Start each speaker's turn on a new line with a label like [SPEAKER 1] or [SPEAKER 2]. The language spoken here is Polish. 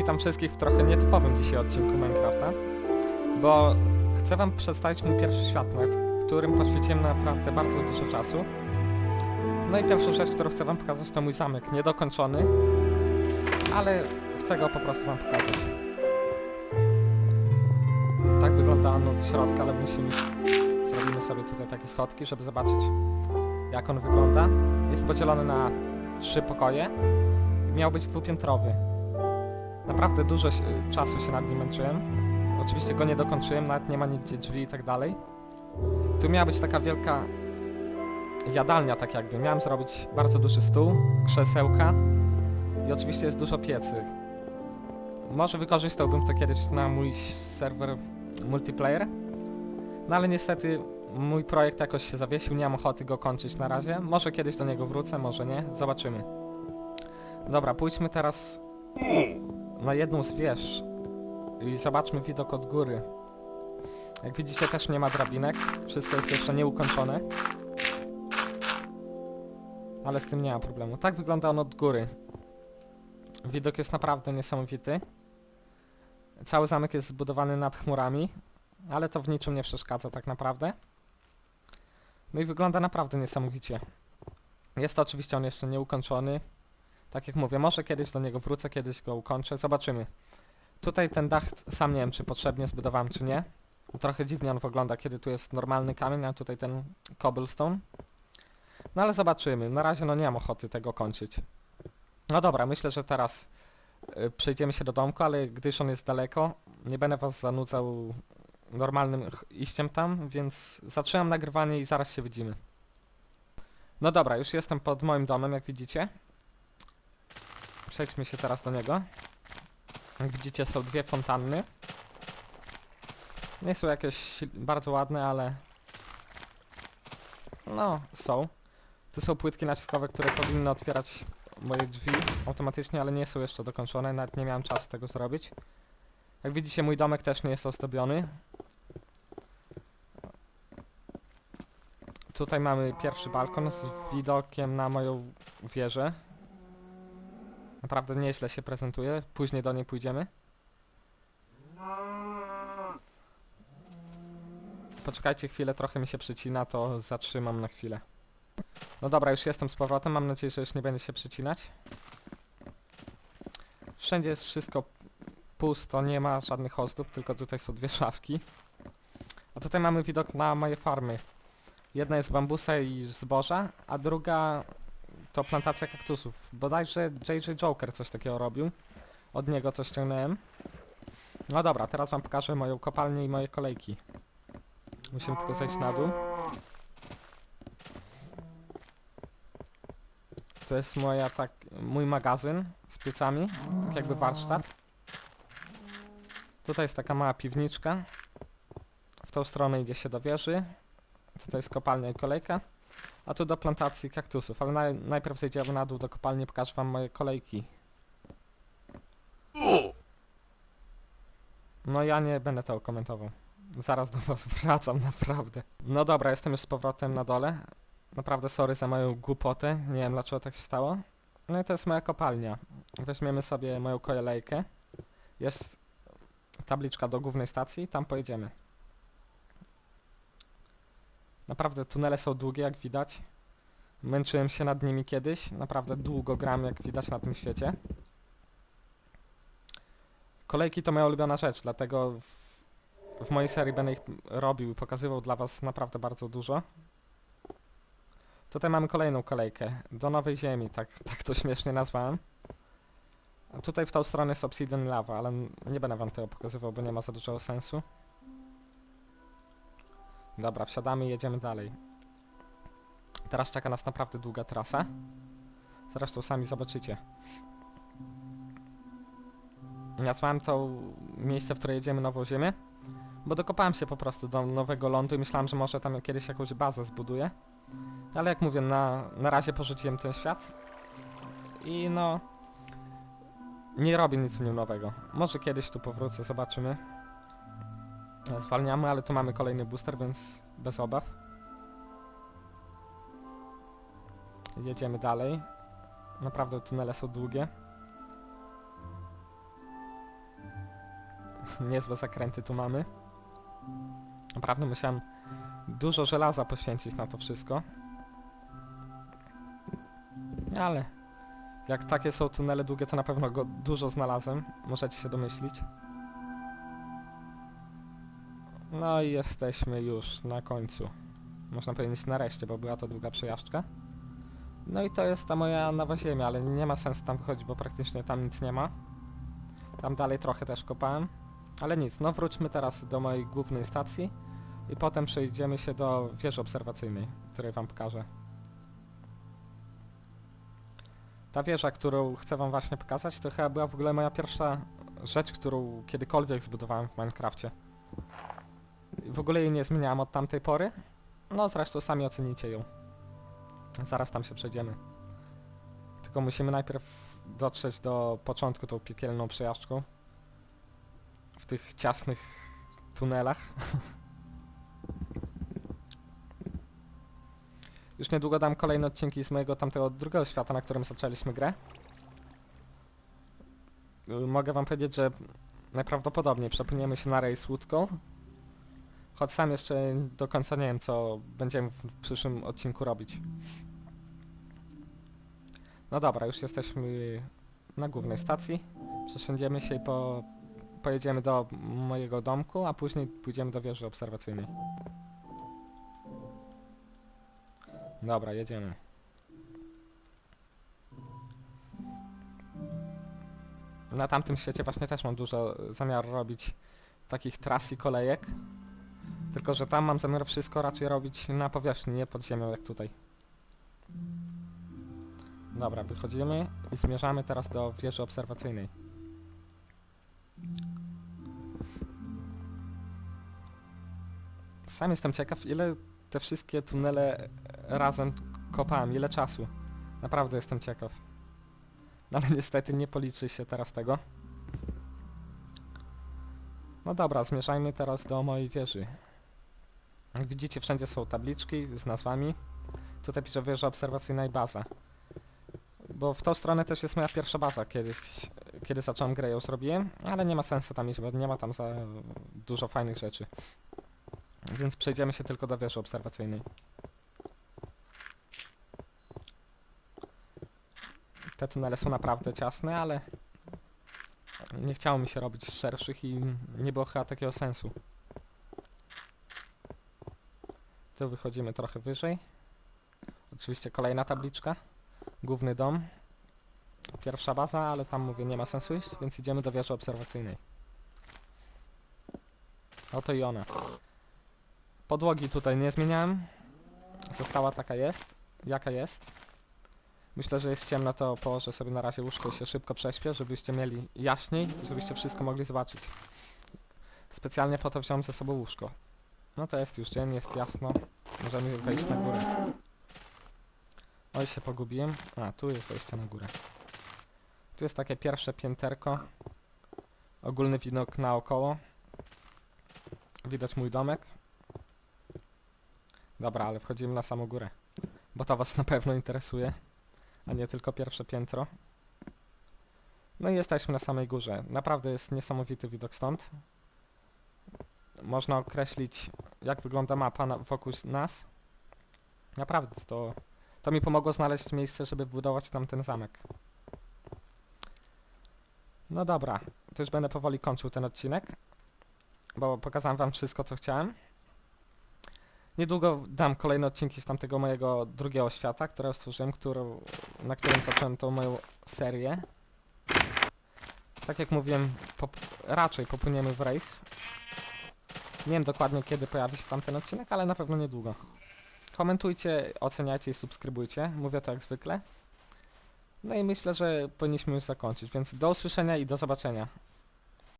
[SPEAKER 1] Witam wszystkich w trochę nietypowym dzisiaj odcinku Minecrafta, bo chcę wam przedstawić mój pierwszy świat, nad którym poświęciłem naprawdę bardzo dużo czasu. No i pierwszą rzecz, którą chcę wam pokazać to mój zamek, niedokończony, ale chcę go po prostu wam pokazać. Tak wygląda on od środka, ale musimy... Zrobimy sobie tutaj takie schodki, żeby zobaczyć jak on wygląda. Jest podzielony na trzy pokoje. Miał być dwupiętrowy. Naprawdę dużo czasu się nad nim męczyłem. Oczywiście go nie dokończyłem, nawet nie ma nigdzie drzwi i tak dalej. Tu miała być taka wielka jadalnia tak jakby. Miałem zrobić bardzo duży stół, krzesełka i oczywiście jest dużo piecy. Może wykorzystałbym to kiedyś na mój serwer multiplayer, no ale niestety mój projekt jakoś się zawiesił, nie mam ochoty go kończyć na razie. Może kiedyś do niego wrócę, może nie, zobaczymy. Dobra, pójdźmy teraz na jedną z wież i zobaczmy widok od góry. Jak widzicie też nie ma drabinek, wszystko jest jeszcze nieukończone. Ale z tym nie ma problemu. Tak wygląda on od góry. Widok jest naprawdę niesamowity. Cały zamek jest zbudowany nad chmurami, ale to w niczym nie przeszkadza tak naprawdę. No i wygląda naprawdę niesamowicie. Jest to oczywiście on jeszcze nieukończony. Tak jak mówię, może kiedyś do niego wrócę, kiedyś go ukończę, zobaczymy. Tutaj ten dach, sam nie wiem czy potrzebnie zbudowałem czy nie. Trochę dziwnie on wygląda, kiedy tu jest normalny kamień, a tutaj ten cobblestone. No ale zobaczymy, na razie no nie mam ochoty tego kończyć. No dobra, myślę, że teraz y, przejdziemy się do domku, ale gdyż on jest daleko, nie będę was zanudzał normalnym iściem tam, więc zatrzymam nagrywanie i zaraz się widzimy. No dobra, już jestem pod moim domem, jak widzicie. Przejdźmy się teraz do niego. Jak widzicie są dwie fontanny. Nie są jakieś bardzo ładne, ale... No, są. Tu są płytki naciskowe, które powinny otwierać moje drzwi automatycznie, ale nie są jeszcze dokończone, nawet nie miałem czasu tego zrobić. Jak widzicie mój domek też nie jest ozdobiony. Tutaj mamy pierwszy balkon z widokiem na moją wieżę. Naprawdę nieźle się prezentuje. Później do niej pójdziemy. Poczekajcie chwilę, trochę mi się przycina, to zatrzymam na chwilę. No dobra, już jestem z powrotem, mam nadzieję, że już nie będę się przycinać. Wszędzie jest wszystko pusto, nie ma żadnych ozdób, tylko tutaj są dwie szafki. A tutaj mamy widok na moje farmy. Jedna jest bambusa i zboża, a druga to plantacja kaktusów. Bodajże JJ Joker coś takiego robił. Od niego to ściągnąłem. No dobra, teraz wam pokażę moją kopalnię i moje kolejki. Musimy tylko zejść na dół. To jest moja tak, mój magazyn z piecami, tak jakby warsztat. Tutaj jest taka mała piwniczka. W tą stronę idzie się do wieży. Tutaj jest kopalnia i kolejka. A tu do plantacji kaktusów, ale naj, najpierw zejdziemy na dół do kopalni, pokażę wam moje kolejki. No ja nie będę tego komentował. Zaraz do was wracam, naprawdę. No dobra, jestem już z powrotem na dole. Naprawdę sorry za moją głupotę, nie wiem dlaczego tak się stało. No i to jest moja kopalnia. Weźmiemy sobie moją kolejkę. Jest tabliczka do głównej stacji, tam pojedziemy. Naprawdę tunele są długie, jak widać. Męczyłem się nad nimi kiedyś. Naprawdę długo gram, jak widać na tym świecie. Kolejki to moja ulubiona rzecz, dlatego w, w mojej serii będę ich robił i pokazywał dla was naprawdę bardzo dużo. Tutaj mamy kolejną kolejkę. Do Nowej Ziemi, tak, tak to śmiesznie nazwałem. A tutaj w tą stronę jest Obsidian Lava, ale nie będę wam tego pokazywał, bo nie ma za dużo sensu. Dobra, wsiadamy i jedziemy dalej. Teraz czeka nas naprawdę długa trasa. Zresztą sami zobaczycie. Nazwałem to miejsce, w które jedziemy Nową Ziemię, bo dokopałem się po prostu do nowego lądu i myślałem, że może tam kiedyś jakąś bazę zbuduję. Ale jak mówię, na, na razie porzuciłem ten świat. I no... Nie robię nic w nim nowego. Może kiedyś tu powrócę, zobaczymy. Zwalniamy, ale tu mamy kolejny booster, więc bez obaw. Jedziemy dalej. Naprawdę tunele są długie. niezłe zakręty tu mamy. Naprawdę musiałem dużo żelaza poświęcić na to wszystko. Ale jak takie są tunele długie, to na pewno go dużo znalazłem. Możecie się domyślić. No i jesteśmy już na końcu. Można powiedzieć nareszcie, bo była to długa przejażdżka. No i to jest ta moja nowa ziemia, ale nie ma sensu tam wychodzić, bo praktycznie tam nic nie ma. Tam dalej trochę też kopałem. Ale nic, no wróćmy teraz do mojej głównej stacji i potem przejdziemy się do wieży obserwacyjnej, której wam pokażę. Ta wieża, którą chcę wam właśnie pokazać, to chyba była w ogóle moja pierwsza rzecz, którą kiedykolwiek zbudowałem w Minecrafcie. W ogóle jej nie zmieniałem od tamtej pory. No zresztą sami ocenicie ją. Zaraz tam się przejdziemy. Tylko musimy najpierw dotrzeć do początku tą piekielną przejażdżką. W tych ciasnych tunelach. Już niedługo dam kolejne odcinki z mojego tamtego drugiego świata, na którym zaczęliśmy grę. Mogę wam powiedzieć, że najprawdopodobniej przepłyniemy się na rejs łódką. Choć sam jeszcze do końca nie wiem, co będziemy w przyszłym odcinku robić. No dobra, już jesteśmy na głównej stacji. Przesiądziemy się i po, pojedziemy do mojego domku, a później pójdziemy do wieży obserwacyjnej. Dobra, jedziemy. Na tamtym świecie właśnie też mam dużo zamiar robić takich tras i kolejek. Tylko, że tam mam zamiar wszystko raczej robić na powierzchni, nie pod ziemią jak tutaj. Dobra, wychodzimy i zmierzamy teraz do wieży obserwacyjnej. Sam jestem ciekaw, ile te wszystkie tunele razem kopałem, ile czasu. Naprawdę jestem ciekaw. No ale niestety nie policzy się teraz tego. No dobra, zmierzajmy teraz do mojej wieży. Widzicie, wszędzie są tabliczki z nazwami. Tutaj pisze wieża obserwacyjna i baza. Bo w tą stronę też jest moja pierwsza baza kiedyś, kiedy zacząłem grę ją zrobiłem, ale nie ma sensu tam iść, bo nie ma tam za dużo fajnych rzeczy. Więc przejdziemy się tylko do wieży obserwacyjnej. Te tunele są naprawdę ciasne, ale nie chciało mi się robić szerszych i nie było chyba takiego sensu. Tu wychodzimy trochę wyżej. Oczywiście kolejna tabliczka. Główny dom. Pierwsza baza, ale tam mówię nie ma sensu iść, więc idziemy do wieży obserwacyjnej. Oto i ona. Podłogi tutaj nie zmieniałem. Została taka jest, jaka jest. Myślę, że jest ciemno, to położę sobie na razie łóżko i się szybko prześpię, żebyście mieli jaśniej, żebyście wszystko mogli zobaczyć. Specjalnie po to wziąłem ze sobą łóżko. No to jest już dzień, jest jasno. Możemy wejść na górę. Oj, się pogubiłem. A, tu jest wejście na górę. Tu jest takie pierwsze pięterko. Ogólny widok naokoło. Widać mój domek. Dobra, ale wchodzimy na samą górę. Bo to was na pewno interesuje. A nie tylko pierwsze piętro. No i jesteśmy na samej górze. Naprawdę jest niesamowity widok stąd. Można określić, jak wygląda mapa na, wokół nas. Naprawdę, to, to mi pomogło znaleźć miejsce, żeby wybudować tam ten zamek. No dobra, to już będę powoli kończył ten odcinek, bo pokazałem wam wszystko, co chciałem. Niedługo dam kolejne odcinki z tamtego mojego drugiego świata, które stworzyłem, na którym zacząłem tą moją serię. Tak jak mówiłem, pop raczej popłyniemy w rejs. Nie wiem dokładnie kiedy pojawi się tamten odcinek, ale na pewno niedługo. Komentujcie, oceniajcie i subskrybujcie. Mówię to jak zwykle. No i myślę, że powinniśmy już zakończyć, więc do usłyszenia i do zobaczenia.